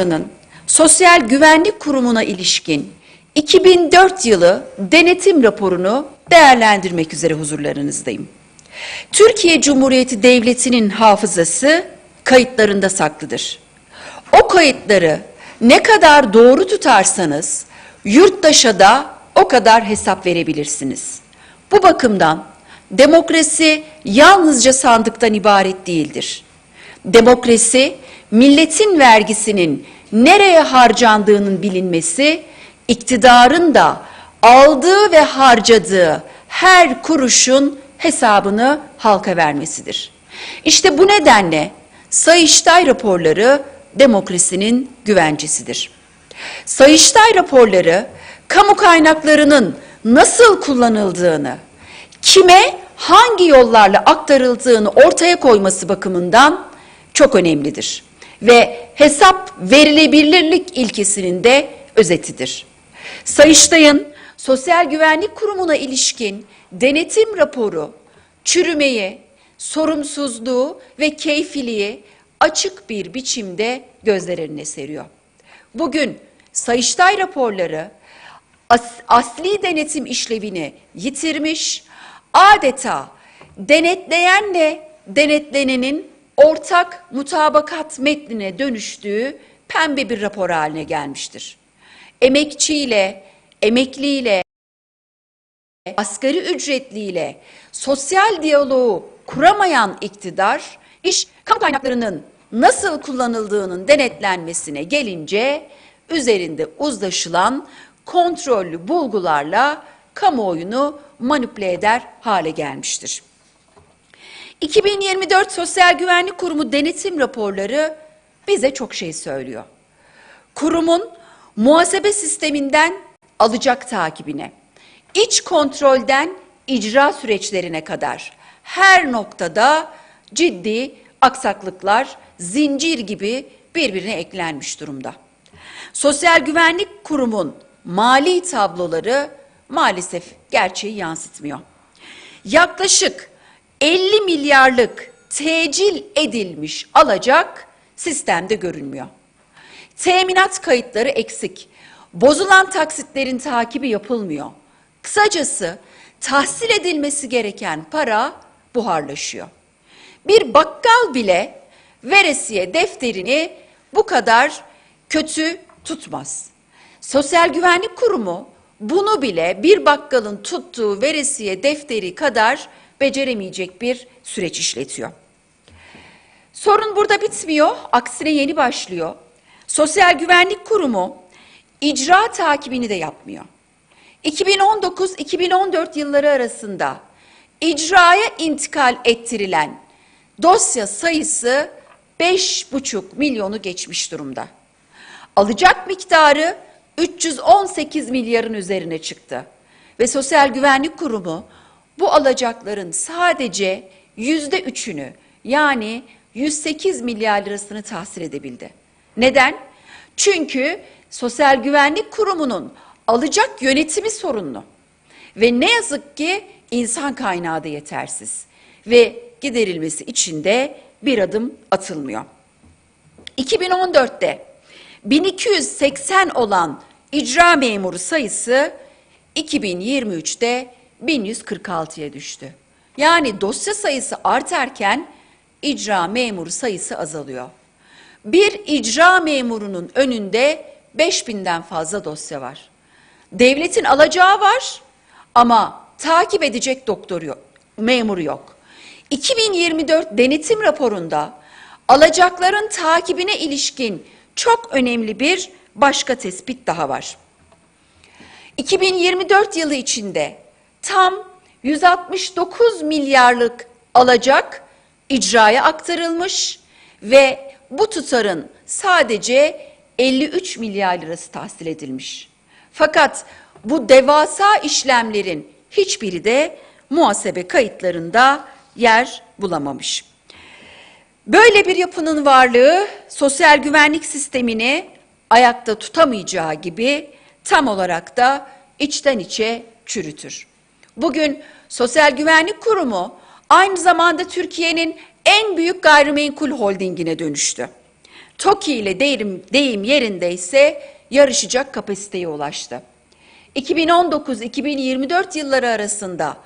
Bakanlığı'nın Sosyal Güvenlik Kurumu'na ilişkin 2004 yılı denetim raporunu değerlendirmek üzere huzurlarınızdayım. Türkiye Cumhuriyeti Devleti'nin hafızası kayıtlarında saklıdır. O kayıtları ne kadar doğru tutarsanız yurttaşa da o kadar hesap verebilirsiniz. Bu bakımdan demokrasi yalnızca sandıktan ibaret değildir. Demokrasi milletin vergisinin nereye harcandığının bilinmesi, iktidarın da aldığı ve harcadığı her kuruşun hesabını halka vermesidir. İşte bu nedenle Sayıştay raporları demokrasinin güvencesidir. Sayıştay raporları kamu kaynaklarının nasıl kullanıldığını, kime hangi yollarla aktarıldığını ortaya koyması bakımından çok önemlidir ve hesap verilebilirlik ilkesinin de özetidir. Sayıştay'ın Sosyal Güvenlik Kurumu'na ilişkin denetim raporu çürümeyi, sorumsuzluğu ve keyfiliği açık bir biçimde gözler önüne seriyor. Bugün Sayıştay raporları as- asli denetim işlevini yitirmiş, adeta denetleyenle denetlenenin ortak mutabakat metnine dönüştüğü pembe bir rapor haline gelmiştir. Emekçiyle, emekliyle, asgari ücretliyle sosyal diyaloğu kuramayan iktidar, iş kamu kaynaklarının nasıl kullanıldığının denetlenmesine gelince üzerinde uzlaşılan kontrollü bulgularla kamuoyunu manipüle eder hale gelmiştir. 2024 Sosyal Güvenlik Kurumu denetim raporları bize çok şey söylüyor. Kurumun muhasebe sisteminden alacak takibine, iç kontrolden icra süreçlerine kadar her noktada ciddi aksaklıklar zincir gibi birbirine eklenmiş durumda. Sosyal Güvenlik Kurumu'nun mali tabloları maalesef gerçeği yansıtmıyor. Yaklaşık 50 milyarlık tecil edilmiş alacak sistemde görünmüyor. Teminat kayıtları eksik. Bozulan taksitlerin takibi yapılmıyor. Kısacası tahsil edilmesi gereken para buharlaşıyor. Bir bakkal bile veresiye defterini bu kadar kötü tutmaz. Sosyal Güvenlik Kurumu bunu bile bir bakkalın tuttuğu veresiye defteri kadar beceremeyecek bir süreç işletiyor. Sorun burada bitmiyor, aksine yeni başlıyor. Sosyal Güvenlik Kurumu icra takibini de yapmıyor. 2019-2014 yılları arasında icraya intikal ettirilen dosya sayısı 5,5 milyonu geçmiş durumda. Alacak miktarı 318 milyarın üzerine çıktı. Ve Sosyal Güvenlik Kurumu bu alacakların sadece yüzde üçünü yani 108 milyar lirasını tahsil edebildi. Neden? Çünkü Sosyal Güvenlik Kurumu'nun alacak yönetimi sorunlu. Ve ne yazık ki insan kaynağı da yetersiz. Ve giderilmesi için de bir adım atılmıyor. 2014'te 1280 olan icra memuru sayısı 2023'te 1146'ya düştü. Yani dosya sayısı artarken icra memuru sayısı azalıyor. Bir icra memurunun önünde 5000'den fazla dosya var. Devletin alacağı var ama takip edecek doktor yok, memuru yok. 2024 denetim raporunda alacakların takibine ilişkin çok önemli bir başka tespit daha var. 2024 yılı içinde tam 169 milyarlık alacak icraya aktarılmış ve bu tutarın sadece 53 milyar lirası tahsil edilmiş. Fakat bu devasa işlemlerin hiçbiri de muhasebe kayıtlarında yer bulamamış. Böyle bir yapının varlığı sosyal güvenlik sistemini ayakta tutamayacağı gibi tam olarak da içten içe çürütür. Bugün Sosyal Güvenlik Kurumu aynı zamanda Türkiye'nin en büyük gayrimenkul holdingine dönüştü. TOKİ ile deyim, deyim yerindeyse yarışacak kapasiteye ulaştı. 2019-2024 yılları arasında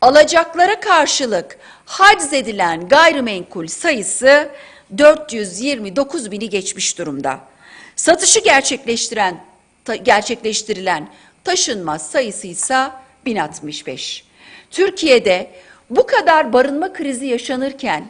alacaklara karşılık haciz edilen gayrimenkul sayısı 429 bini geçmiş durumda. Satışı gerçekleştiren gerçekleştirilen taşınmaz sayısı ise 1065. Türkiye'de bu kadar barınma krizi yaşanırken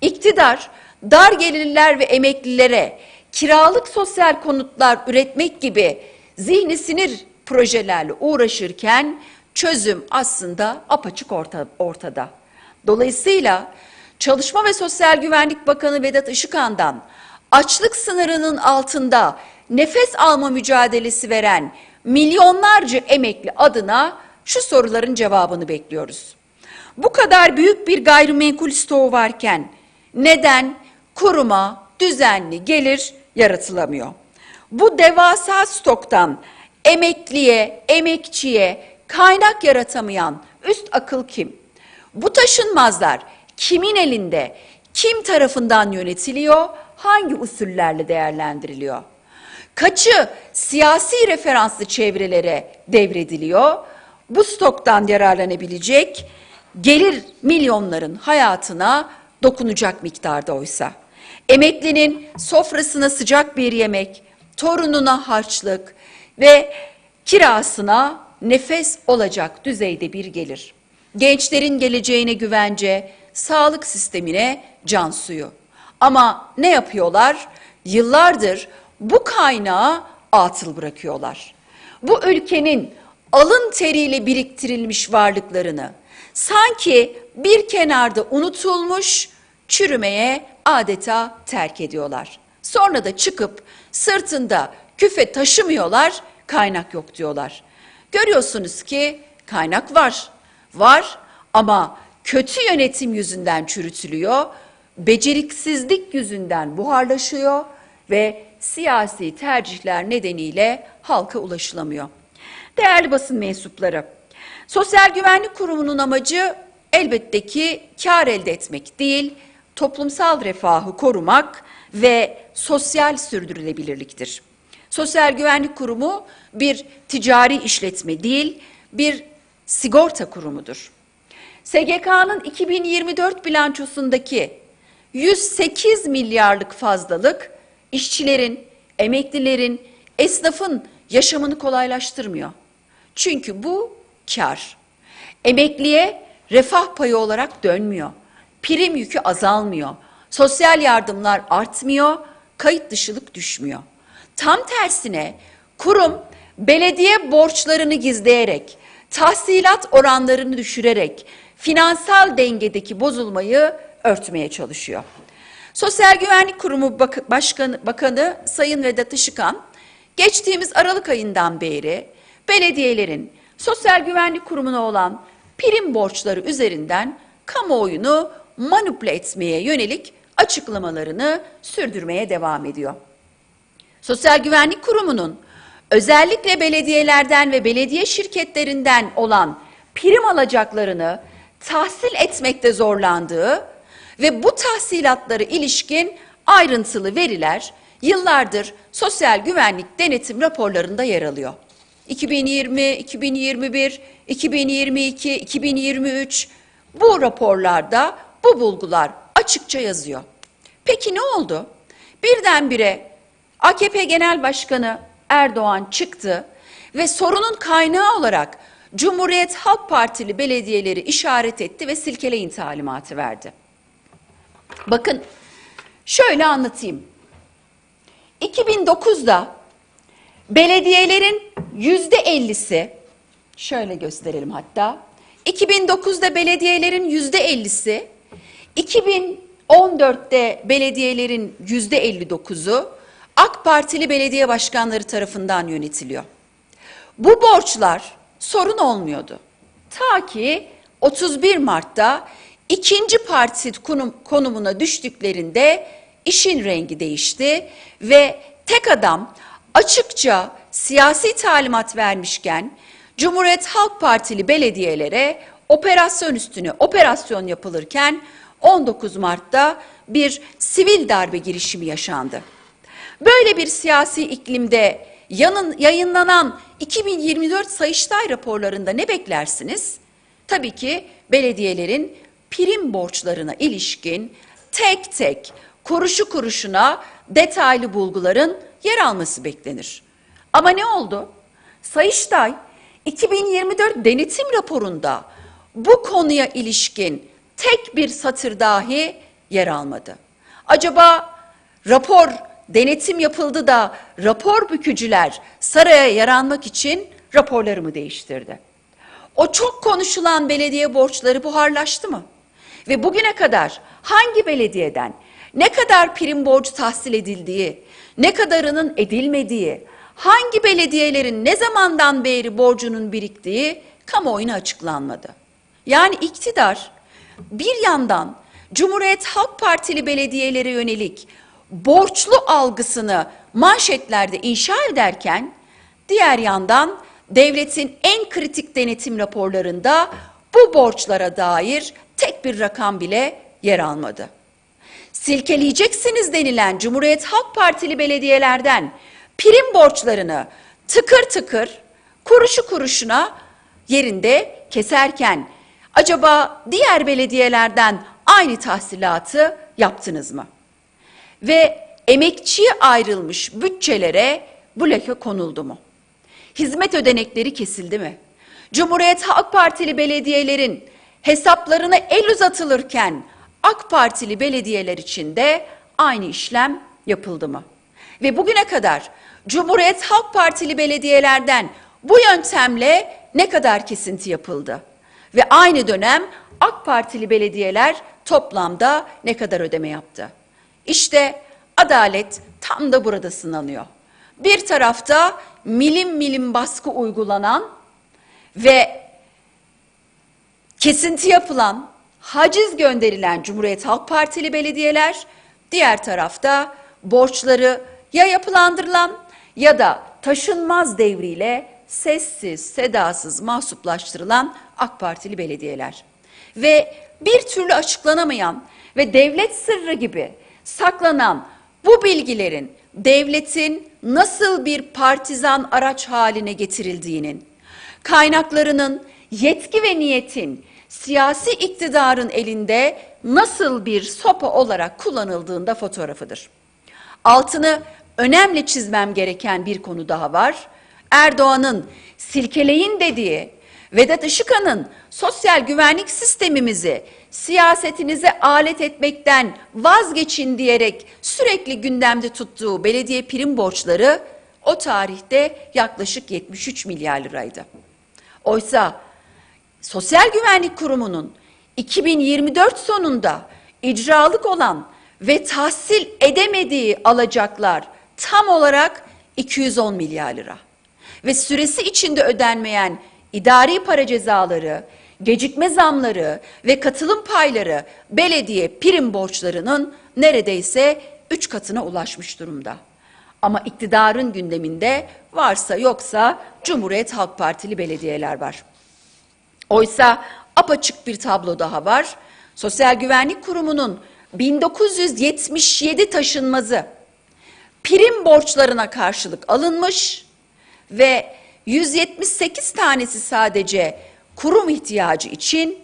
iktidar dar gelirler ve emeklilere kiralık sosyal konutlar üretmek gibi zihni sinir projelerle uğraşırken çözüm aslında apaçık orta, ortada. Dolayısıyla Çalışma ve Sosyal Güvenlik Bakanı Vedat Işıkhan'dan açlık sınırının altında nefes alma mücadelesi veren milyonlarca emekli adına şu soruların cevabını bekliyoruz. Bu kadar büyük bir gayrimenkul stoğu varken neden kuruma düzenli gelir yaratılamıyor? Bu devasa stoktan emekliye, emekçiye kaynak yaratamayan üst akıl kim? Bu taşınmazlar kimin elinde, kim tarafından yönetiliyor, hangi usullerle değerlendiriliyor? Kaçı siyasi referanslı çevrelere devrediliyor? Bu stoktan yararlanabilecek gelir milyonların hayatına dokunacak miktarda oysa. Emeklinin sofrasına sıcak bir yemek, torununa harçlık ve kirasına nefes olacak düzeyde bir gelir. Gençlerin geleceğine güvence, sağlık sistemine can suyu. Ama ne yapıyorlar? Yıllardır bu kaynağı atıl bırakıyorlar. Bu ülkenin alın teriyle biriktirilmiş varlıklarını sanki bir kenarda unutulmuş çürümeye adeta terk ediyorlar. Sonra da çıkıp sırtında küfe taşımıyorlar, kaynak yok diyorlar. Görüyorsunuz ki kaynak var. Var ama kötü yönetim yüzünden çürütülüyor, beceriksizlik yüzünden buharlaşıyor ve siyasi tercihler nedeniyle halka ulaşılamıyor. Değerli basın mensupları, Sosyal Güvenlik Kurumu'nun amacı elbette ki kar elde etmek değil, toplumsal refahı korumak ve sosyal sürdürülebilirliktir. Sosyal Güvenlik Kurumu bir ticari işletme değil, bir sigorta kurumudur. SGK'nın 2024 bilançosundaki 108 milyarlık fazlalık işçilerin, emeklilerin, esnafın yaşamını kolaylaştırmıyor. Çünkü bu kar. Emekliye refah payı olarak dönmüyor. Prim yükü azalmıyor. Sosyal yardımlar artmıyor, kayıt dışılık düşmüyor. Tam tersine kurum belediye borçlarını gizleyerek, tahsilat oranlarını düşürerek finansal dengedeki bozulmayı örtmeye çalışıyor. Sosyal Güvenlik Kurumu Başkanı, Bakanı Sayın Vedat Işıkhan, geçtiğimiz Aralık ayından beri belediyelerin Sosyal Güvenlik Kurumu'na olan prim borçları üzerinden kamuoyunu manipüle etmeye yönelik açıklamalarını sürdürmeye devam ediyor. Sosyal Güvenlik Kurumu'nun özellikle belediyelerden ve belediye şirketlerinden olan prim alacaklarını tahsil etmekte zorlandığı ve bu tahsilatları ilişkin ayrıntılı veriler yıllardır sosyal güvenlik denetim raporlarında yer alıyor. 2020, 2021, 2022, 2023 bu raporlarda bu bulgular açıkça yazıyor. Peki ne oldu? Birdenbire AKP Genel Başkanı Erdoğan çıktı ve sorunun kaynağı olarak Cumhuriyet Halk Partili belediyeleri işaret etti ve silkeleyin talimatı verdi. Bakın şöyle anlatayım. 2009'da belediyelerin yüzde ellisi, şöyle gösterelim hatta, 2009'da belediyelerin yüzde ellisi, 2014'te belediyelerin yüzde 59'u AK Partili belediye başkanları tarafından yönetiliyor. Bu borçlar sorun olmuyordu. Ta ki 31 Mart'ta ikinci parti konum, konumuna düştüklerinde işin rengi değişti ve tek adam açıkça siyasi talimat vermişken Cumhuriyet Halk Partili belediyelere operasyon üstüne operasyon yapılırken 19 Mart'ta bir sivil darbe girişimi yaşandı. Böyle bir siyasi iklimde yanın, yayınlanan 2024 Sayıştay raporlarında ne beklersiniz? Tabii ki belediyelerin prim borçlarına ilişkin tek tek kuruşu kuruşuna detaylı bulguların yer alması beklenir. Ama ne oldu? Sayıştay 2024 denetim raporunda bu konuya ilişkin tek bir satır dahi yer almadı. Acaba rapor denetim yapıldı da rapor bükücüler saraya yaranmak için raporlarımı değiştirdi. O çok konuşulan belediye borçları buharlaştı mı? Ve bugüne kadar hangi belediyeden ne kadar prim borcu tahsil edildiği, ne kadarının edilmediği, hangi belediyelerin ne zamandan beri borcunun biriktiği kamuoyuna açıklanmadı. Yani iktidar bir yandan Cumhuriyet Halk Partili belediyelere yönelik borçlu algısını manşetlerde inşa ederken diğer yandan devletin en kritik denetim raporlarında bu borçlara dair tek bir rakam bile yer almadı. Silkeleyeceksiniz denilen Cumhuriyet Halk Partili belediyelerden prim borçlarını tıkır tıkır kuruşu kuruşuna yerinde keserken acaba diğer belediyelerden aynı tahsilatı yaptınız mı? Ve emekçiye ayrılmış bütçelere bu leke konuldu mu? Hizmet ödenekleri kesildi mi? Cumhuriyet Halk Partili belediyelerin hesaplarına el uzatılırken AK Partili belediyeler için de aynı işlem yapıldı mı? Ve bugüne kadar Cumhuriyet Halk Partili belediyelerden bu yöntemle ne kadar kesinti yapıldı? Ve aynı dönem AK Partili belediyeler toplamda ne kadar ödeme yaptı? İşte adalet tam da burada sınanıyor. Bir tarafta milim milim baskı uygulanan ve kesinti yapılan, haciz gönderilen Cumhuriyet Halk Partili belediyeler, diğer tarafta borçları ya yapılandırılan ya da taşınmaz devriyle sessiz, sedasız mahsuplaştırılan AK Partili belediyeler. Ve bir türlü açıklanamayan ve devlet sırrı gibi saklanan bu bilgilerin devletin nasıl bir partizan araç haline getirildiğinin, kaynaklarının yetki ve niyetin siyasi iktidarın elinde nasıl bir sopa olarak kullanıldığında fotoğrafıdır. Altını önemli çizmem gereken bir konu daha var. Erdoğan'ın silkeleyin dediği Vedat Işıkhan'ın sosyal güvenlik sistemimizi siyasetinize alet etmekten vazgeçin diyerek sürekli gündemde tuttuğu belediye prim borçları o tarihte yaklaşık 73 milyar liraydı. Oysa Sosyal Güvenlik Kurumu'nun 2024 sonunda icralık olan ve tahsil edemediği alacaklar tam olarak 210 milyar lira. Ve süresi içinde ödenmeyen idari para cezaları, gecikme zamları ve katılım payları belediye prim borçlarının neredeyse üç katına ulaşmış durumda. Ama iktidarın gündeminde varsa yoksa Cumhuriyet Halk Partili belediyeler var. Oysa apaçık bir tablo daha var. Sosyal Güvenlik Kurumu'nun 1977 taşınmazı prim borçlarına karşılık alınmış ve 178 tanesi sadece kurum ihtiyacı için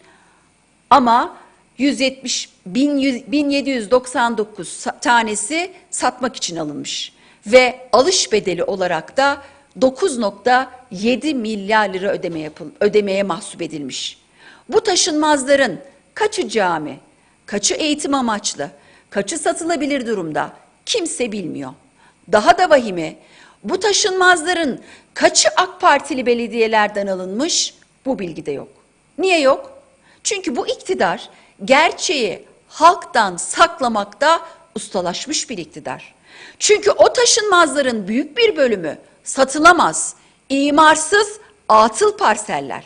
ama 170 1799 tanesi satmak için alınmış ve alış bedeli olarak da 9.7 milyar lira ödeme yapıl, ödemeye mahsup edilmiş. Bu taşınmazların kaçı cami, kaçı eğitim amaçlı, kaçı satılabilir durumda kimse bilmiyor. Daha da vahimi bu taşınmazların kaçı AK Partili belediyelerden alınmış bu bilgi de yok. Niye yok? Çünkü bu iktidar gerçeği halktan saklamakta ustalaşmış bir iktidar. Çünkü o taşınmazların büyük bir bölümü satılamaz, imarsız atıl parseller.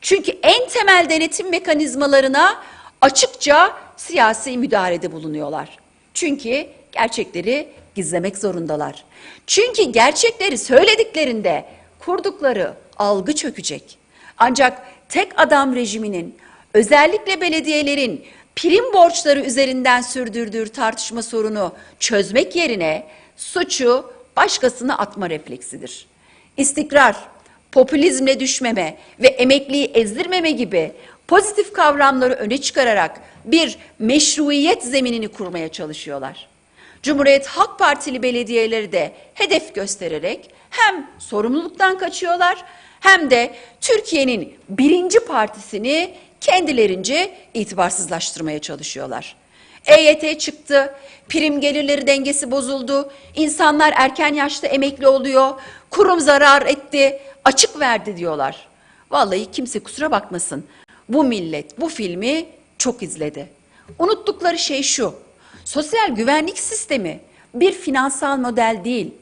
Çünkü en temel denetim mekanizmalarına açıkça siyasi müdahalede bulunuyorlar. Çünkü gerçekleri gizlemek zorundalar. Çünkü gerçekleri söylediklerinde kurdukları algı çökecek. Ancak tek adam rejiminin özellikle belediyelerin prim borçları üzerinden sürdürdüğü tartışma sorunu çözmek yerine suçu başkasına atma refleksidir. İstikrar, popülizmle düşmeme ve emekliyi ezdirmeme gibi pozitif kavramları öne çıkararak bir meşruiyet zeminini kurmaya çalışıyorlar. Cumhuriyet Halk Partili belediyeleri de hedef göstererek hem sorumluluktan kaçıyorlar hem de Türkiye'nin birinci partisini kendilerince itibarsızlaştırmaya çalışıyorlar. EYT çıktı, prim gelirleri dengesi bozuldu, insanlar erken yaşta emekli oluyor, kurum zarar etti, açık verdi diyorlar. Vallahi kimse kusura bakmasın. Bu millet bu filmi çok izledi. Unuttukları şey şu. Sosyal güvenlik sistemi bir finansal model değil,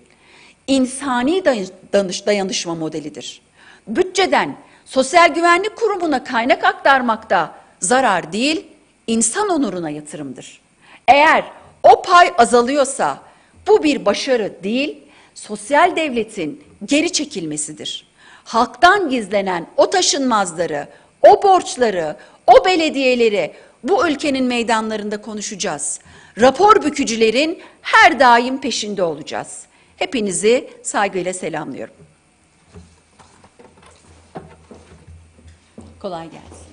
insani danış dayanışma modelidir. Bütçeden Sosyal Güvenlik Kurumu'na kaynak aktarmakta zarar değil, insan onuruna yatırımdır. Eğer o pay azalıyorsa bu bir başarı değil, sosyal devletin geri çekilmesidir. Halktan gizlenen o taşınmazları, o borçları, o belediyeleri bu ülkenin meydanlarında konuşacağız. Rapor bükücülerin her daim peşinde olacağız. Hepinizi saygıyla selamlıyorum. Kolay gelsin.